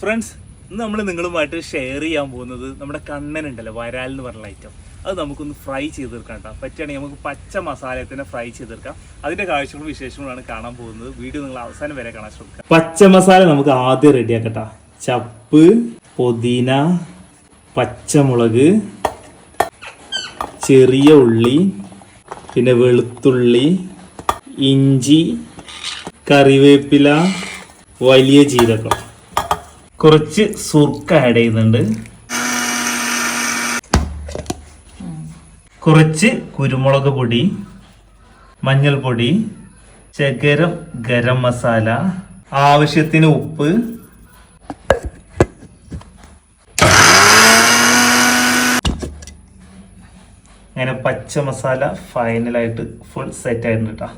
Friends ഇന്ന് നമ്മൾ നിങ്ങളുമായിട്ട് ഷെയർ ചെയ്യാൻ പോകുന്നത് നമ്മുടെ കണ്ണൻ ഉണ്ടല്ലോ വരാൽ എന്ന് പറഞ്ഞ ഐറ്റം അത് നമുക്കൊന്ന് ഫ്രൈ ചെയ്തെടുക്കാം കേട്ടോ. പറ്റുകയാണെങ്കിൽ നമുക്ക് പച്ച മസാല തന്നെ ഫ്രൈ ചെയ്തെടുക്കാം അതിന്റെ കാഴ്ചകളും വിശേഷങ്ങളാണ് കാണാൻ പോകുന്നത്. വീഡിയോ നിങ്ങൾ അവസാനം വരെ കാണാൻ ശ്രമിക്കുക. പച്ച മസാല നമുക്ക് ആദ്യം റെഡിയാക്കട്ടാ ചപ്പ് പുതിന പച്ചമുളക് ചെറിയ ഉള്ളി പിന്നെ വെളുത്തുള്ളി ഇഞ്ചി കറിവേപ്പില വലിയ ജീരകം. കുറച്ച് സുർക്ക ആഡ് ചെയ്യുന്നുണ്ട്. കുറച്ച് കുരുമുളക് പൊടി മഞ്ഞൾപ്പൊടി ചകരം ഗരം മസാല ആവശ്യത്തിന് ഉപ്പ്. അങ്ങനെ പച്ച മസാല ഫൈനലായിട്ട് ഫുൾ സെറ്റ് ആയിരുന്നു കേട്ടോ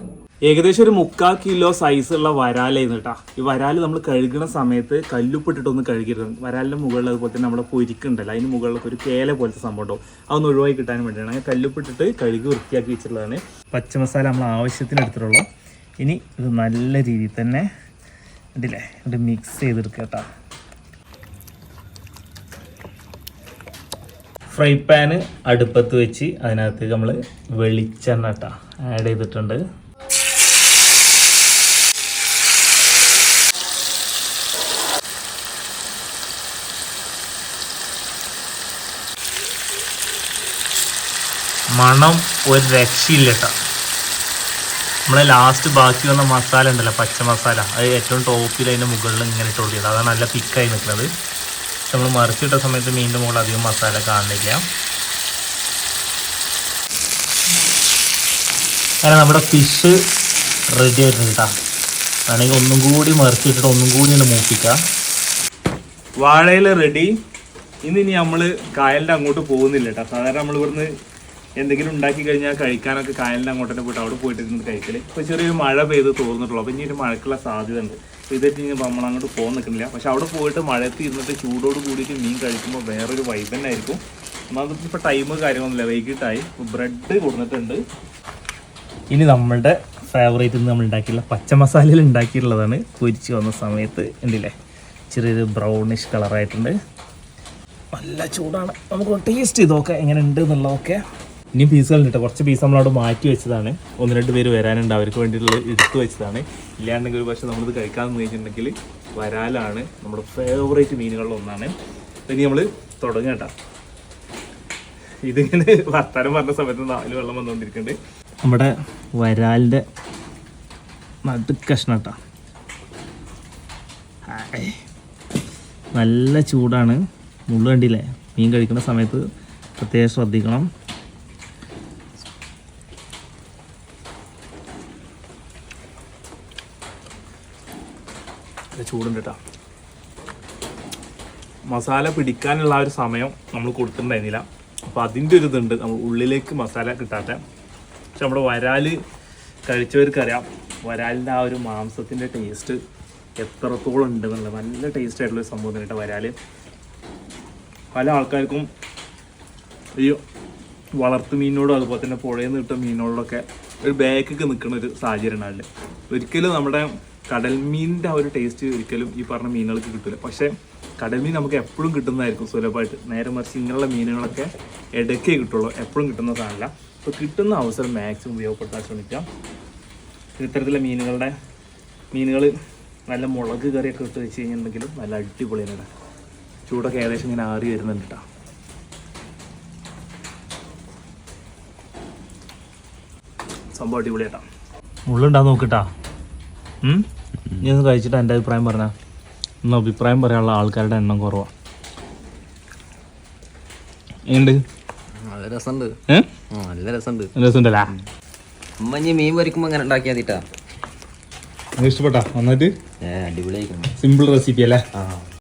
ഏകദേശം ഒരു മുക്കാൽ കിലോ സൈസുള്ള വരാലായിരുന്നു കേട്ടോ ഈ വരാൽ നമ്മൾ കഴുകുന്ന സമയത്ത് കല്ലുപ്പിട്ടിട്ടൊന്ന് കഴുകരുത് വരാലിന്റെ മുകളിൽ അതുപോലെ തന്നെ നമ്മുടെ പൊരിക്കുണ്ടല്ലോ അതിന് മുകളിലൊക്കെ ഒരു കേല പോലത്തെ സംഭവം ഉണ്ടാവും. അതൊന്ന് ഒഴിവാക്കി കിട്ടാൻ വേണ്ടിയാണ്. അങ്ങനെ കല്ലുപ്പിട്ടിട്ട് കഴുകി വൃത്തിയാക്കി വെച്ചിട്ടുള്ളതാണ്. പച്ചമസാല നമ്മൾ ആവശ്യത്തിന് എടുത്തിട്ടുള്ളൂ. ഇനി ഇത് നല്ല രീതിയിൽ തന്നെ ഇതില്ലേ ഇത് മിക്സ് ചെയ്തെടുക്കുക കേട്ടോ ഫ്രൈ പാന് അടുപ്പത്ത് വെച്ച് അതിനകത്തേക്ക് നമ്മൾ വെളിച്ചെണ്ണ കേട്ടോ ആഡ് ചെയ്തിട്ടുണ്ട്. മണം ഒരു രക്ഷയില്ല കേട്ടോ നമ്മളെ ലാസ്റ്റ് ബാക്കി വന്ന മസാല ഉണ്ടല്ലോ പച്ച മസാല അത് ഏറ്റവും ടോപ്പിൽ അതിന്റെ മുകളിൽ ഇങ്ങനെ ഇട്ട് കൊടുക്കുന്നത് അതാണ് നല്ല തിക്കായി നിൽക്കുന്നത്. പക്ഷെ നമ്മൾ മറിച്ചിട്ട സമയത്ത് മീനിന്റെ മുകളിൽ അധികം മസാല കാണുന്നില്ല അങ്ങനെ നമ്മുടെ ഫിഷ് റെഡി ആയിട്ടുണ്ട് കേട്ടോ വേണമെങ്കിൽ ഒന്നും കൂടി മറിച്ചിട്ടിട്ട് ഒന്നും കൂടി ഒന്ന് മൂപ്പിക്കാം. വാഴയിൽ റെഡി ഇന്ന് ഇനി നമ്മൾ കായലിന്റെ അങ്ങോട്ട് പോകുന്നില്ല കേട്ടോ സാധാരണ നമ്മൾ ഇവിടുന്ന് എന്തെങ്കിലും ഉണ്ടാക്കി കഴിഞ്ഞാൽ കഴിക്കാനൊക്കെ കായലിന്റെ അങ്ങോട്ട് തന്നെ പോയിട്ട് അവിടെ പോയിട്ട് ഇരുന്ന് കഴിക്കൽ. ഇപ്പോൾ ചെറിയൊരു മഴ പെയ്ത് തോർന്നിട്ടുള്ളൂ. അപ്പോൾ ഇനി ഒരു മഴക്കുള്ള സാധ്യത ഉണ്ട് ഇതൊക്കെ ഇനി നമ്മൾ അങ്ങോട്ട് പോകാൻ നിൽക്കുന്നില്ല. പക്ഷെ അവിടെ പോയിട്ട് മഴയത്ത് ഇരുന്നിട്ട് ചൂടോട് കൂടിയിട്ട് മീൻ കഴിക്കുമ്പോൾ വേറൊരു വൈബ് തന്നെ ആയിരിക്കും. ഒന്നാമത് ഇപ്പോൾ ടൈം കാര്യമൊന്നുമില്ല വൈകിട്ടായി. ബ്രെഡ് കൊടുത്തിട്ടുണ്ട്. ഇനി നമ്മളുടെ ഫേവറേറ്റ് നമ്മൾ ഉണ്ടാക്കിയിട്ടുള്ള പച്ച മസാലയിൽ ഉണ്ടാക്കിയിട്ടുള്ളതാണ്. പൊരിച്ച് വന്ന സമയത്ത് ഉണ്ടല്ലേ ചെറിയൊരു ബ്രൗണിഷ് കളറായിട്ടുണ്ട് നല്ല ചൂടാണ്. നമുക്ക് ടേസ്റ്റ് ചെയ്ത് നോക്കാം എങ്ങനെ ഉണ്ട് എന്നുള്ളതൊക്കെ. ഇനി പീസുകൾ ഉണ്ട് കുറച്ച് പീസ് നമ്മളവിടെ മാറ്റി വെച്ചതാണ്. ഒന്ന് രണ്ട് പേര് വരാനുണ്ട്. അവർക്ക് വേണ്ടിയിട്ടുള്ള എടുത്തു വെച്ചതാണ്. ഇല്ലാണ്ടെങ്കിൽ പക്ഷേ നമ്മളിത് കഴിക്കാമെന്ന് വെച്ചിട്ടുണ്ടെങ്കിൽ വരാലാണ് നമ്മുടെ ഫേവറേറ്റ് അപ്പോൾ ഇനി നമ്മൾ തുടങ്ങാം കേട്ടോ ഇതിങ്ങനെ വർത്താനം പറഞ്ഞ സമയത്ത് നാല് വെള്ളം വന്നുകൊണ്ടിരിക്കുന്നുണ്ട് നമ്മുടെ വരാലിന്റെ നടുക്കഷ്ണം കേട്ടോ. നല്ല ചൂടാണ്. മുള്ളു കണ്ടില്ലേ? മീൻ കഴിക്കുന്ന സമയത്ത് പ്രത്യേകം ശ്രദ്ധിക്കണം. നല്ല ചൂടുണ്ട് കേട്ടോ മസാല പിടിക്കാനുള്ള ഒരു സമയം നമ്മൾ കൊടുത്തിട്ടുണ്ടായിരുന്നില്ല. അപ്പോൾ അതിന്റെ ഒരു ഇതുണ്ട്. നമ്മൾ ഉള്ളിലേക്ക് മസാല കിട്ടാത്ത. പക്ഷെ നമ്മുടെ വരാൽ കഴിച്ചവർക്കറിയാം. വരാലിന്റെ ആ ഒരു മാംസത്തിന്റെ ടേസ്റ്റ് എത്രത്തോളം ഉണ്ട് എന്നുള്ളത് നല്ല ടേസ്റ്റ് ആയിട്ടുള്ള ഒരു സംഭവം കേട്ടോ വരാൽ. പല ആൾക്കാർക്കും ഈ വളർത്തു മീനിനോടും അതുപോലെ തന്നെ പുഴയിൽ നിന്ന് കിട്ടുന്ന മീനിനോടൊക്കെ ഒരു ബാക്കൊക്കെ നിൽക്കുന്ന ഒരു സാഹചര്യമാണ് ഉണ്ടാവില്ല ഒരിക്കലും നമ്മുടെ കടൽ മീനിന്റെ ആ ഒരു ടേസ്റ്റ് ഒരിക്കലും ഈ പറഞ്ഞ മീനുകൾക്ക് കിട്ടില്ല പക്ഷേ കടൽ മീൻ നമുക്ക് എപ്പോഴും കിട്ടുന്നതായിരിക്കും സുലഭമായിട്ട്. നേരെ മറിച്ച് ഇങ്ങനെയുള്ള മീനുകളൊക്കെ ഇടയ്ക്കേ കിട്ടുള്ളൂ. എപ്പോഴും കിട്ടുന്ന സാധനമല്ല. അപ്പോൾ കിട്ടുന്ന അവസരം മാക്സിമം ഉപയോഗപ്പെടുത്താൻ ശ്രമിക്കാം. ഇത്തരത്തിലെ മീനുകളുടെ മീനുകൾ നല്ല മുളക് കറിയൊക്കെ ഇട്ട് വെച്ച് കഴിഞ്ഞിട്ടുണ്ടെങ്കിലും നല്ല അടിപൊളിയാണ് ചൂടൊക്കെ ഏകദേശം ഇങ്ങനെ ആറി വരുന്നുണ്ട് കേട്ടോ. സംഭവം അടിപൊളിയാട്ടാ ഉള്ളുണ്ടാ നോക്കിട്ടാ. നീ ഒന്ന് കഴിച്ചിട്ട് എന്റെ അഭിപ്രായം പറഞ്ഞ. ഒന്ന് അഭിപ്രായം പറയാനുള്ള ആൾക്കാരുടെ എണ്ണം കുറവാ. നല്ല രസമുണ്ട്. നല്ല രസമുണ്ട്. രസമുണ്ടല്ലേ? അമ്മ ഇനി മീൻ അങ്ങനെ ഇഷ്ടപ്പെട്ടാ? നന്നായിട്ട്? അടിപൊളിയായിരിക്കും സിമ്പിൾ റെസിപ്പി അല്ലേ?